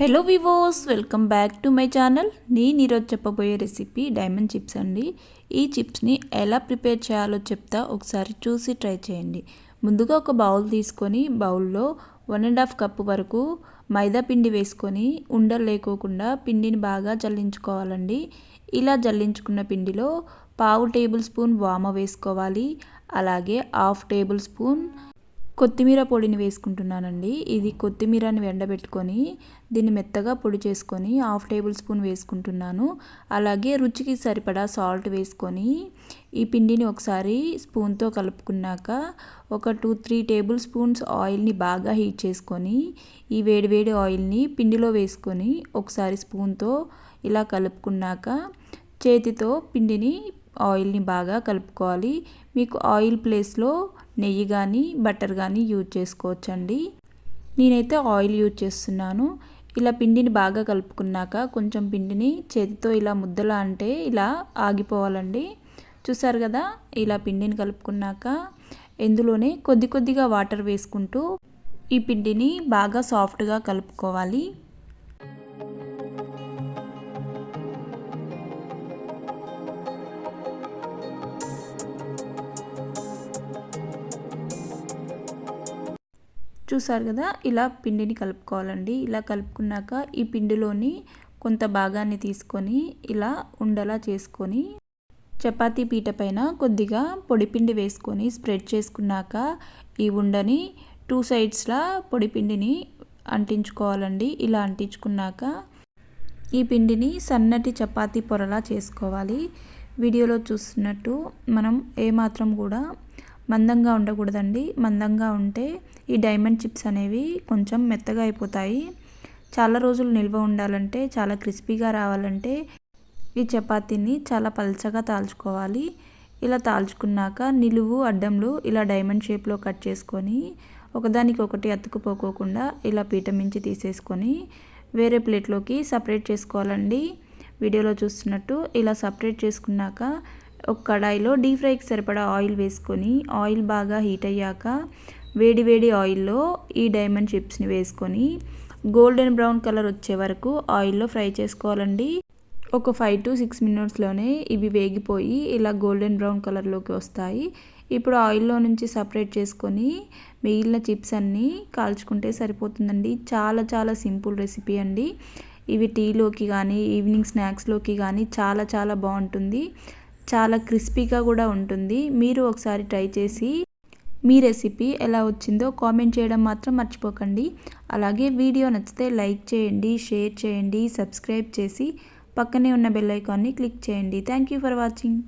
Hello వివోస్ welcome back to my channel నేను ఈరోజు చెప్పబోయే రెసిపీ డైమండ్ చిప్స్ అండి. ఈ చిప్స్ని ఎలా ప్రిపేర్ చేయాలో చెప్తా ఒకసారి చూసి ట్రై చేయండి. ముందుగా ఒక బౌల్ తీసుకొని బౌల్లో వన్ అండ్ హాఫ్ కప్ వరకు మైదా పిండి వేసుకొని ఉండలు లేకోకుండా పిండిని బాగా జల్లించుకోవాలండి. ఇలా జల్లించుకున్న పిండిలో పావు టేబుల్ స్పూన్ వామ వేసుకోవాలి. అలాగే హాఫ్ టేబుల్ స్పూన్ కొత్తిమీర పొడిని వేసుకుంటున్నానండి. ఇది కొత్తిమీరని ఎండబెట్టుకొని దీన్ని మెత్తగా పొడి చేసుకొని హాఫ్ టేబుల్ స్పూన్ వేసుకుంటున్నాను. అలాగే రుచికి సరిపడా సాల్ట్ వేసుకొని ఈ పిండిని ఒకసారి స్పూన్తో కలుపుకున్నాక ఒక టూ త్రీ టేబుల్ స్పూన్స్ ఆయిల్ని బాగా హీట్ చేసుకొని ఈ వేడివేడి ఆయిల్ని పిండిలో వేసుకొని ఒకసారి స్పూన్తో ఇలా కలుపుకున్నాక చేతితో పిండిని ఆయిల్ని బాగా కలుపుకోవాలి. మీకు ఆయిల్ ప్లేస్లో నెయ్యి కానీ బటర్ కానీ యూజ్ చేసుకోవచ్చండి. నేనైతే ఆయిల్ యూజ్ చేస్తున్నాను. ఇలా పిండిని బాగా కలుపుకున్నాక కొంచెం పిండిని చేతితో ఇలా ముద్దలా అంటే ఇలా ఆగిపోవాలండి. చూసారు కదా? ఇలా పిండిని కలుపుకున్నాక ఇందులోనే కొద్ది కొద్దిగా వాటర్ వేసుకుంటూ ఈ పిండిని బాగా సాఫ్ట్గా కలుపుకోవాలి. చూసారు కదా ఇలా పిండిని కలుపుకోవాలండి. ఇలా కలుపుకున్నాక ఈ పిండిలోని కొంత భాగాన్ని తీసుకొని ఇలా ఉండలా చేసుకొని చపాతీ పీట పైన కొద్దిగా పొడిపిండి వేసుకొని స్ప్రెడ్ చేసుకున్నాక ఈ ఉండని టూ సైడ్స్లా పొడిపిండిని అంటించుకోవాలండి. ఇలా అంటించుకున్నాక ఈ పిండిని సన్నటి చపాతీ పొరలా చేసుకోవాలి. వీడియోలో చూస్తున్నట్టు మనం ఏమాత్రం కూడా మందంగా ఉండకూడదండి. మందంగా ఉంటే ఈ డైమండ్ చిప్స్ అనేవి కొంచెం మెత్తగా అయిపోతాయి. చాలా రోజులు నిల్వ ఉండాలంటే చాలా క్రిస్పీగా రావాలంటే ఈ చపాతీని చాలా పల్చగా తాల్చుకోవాలి. ఇలా తాల్చుకున్నాక నిలువు అడ్డంలో ఇలా డైమండ్ షేప్లో కట్ చేసుకొని ఒకదానికి ఒకటి అతుకుపోకోకుండా ఇలా పీట మించి తీసేసుకొని వేరే ప్లేట్లోకి సపరేట్ చేసుకోవాలండి. వీడియోలో చూస్తున్నట్టు ఇలా సపరేట్ చేసుకున్నాక ఒక కడాయిలో డీప్ ఫ్రైకి సరిపడా ఆయిల్ వేసుకొని ఆయిల్ బాగా హీట్ అయ్యాక వేడి వేడి ఆయిల్లో ఈ డైమండ్ చిప్స్ని వేసుకొని గోల్డెన్ బ్రౌన్ కలర్ వచ్చే వరకు ఆయిల్లో ఫ్రై చేసుకోవాలండి. ఒక ఫైవ్ టు సిక్స్ మినిట్స్లోనే ఇవి వేగిపోయి ఇలా గోల్డెన్ బ్రౌన్ కలర్లోకి వస్తాయి. ఇప్పుడు ఆయిల్లో నుంచి సపరేట్ చేసుకొని మిగిలిన చిప్స్ అన్నీ కాల్చుకుంటే సరిపోతుందండి. చాలా చాలా సింపుల్ రెసిపీ అండి. ఇవి టీలోకి కానీ ఈవినింగ్ స్నాక్స్లోకి కానీ చాలా చాలా బాగుంటుంది. చాలా క్రిస్పీగా కూడా ఉంటుంది. మీరు ఒకసారి ట్రై చేసి మీ రెసిపీ ఎలా వచ్చిందో కామెంట్ చేయడం మాత్రం మర్చిపోకండి. అలాగే వీడియో నచ్చితే లైక్ చేయండి షేర్ చేయండి సబ్స్క్రైబ్ చేసి పక్కనే ఉన్న బెల్ ఐకాన్ని క్లిక్ చేయండి. Thank you for watching.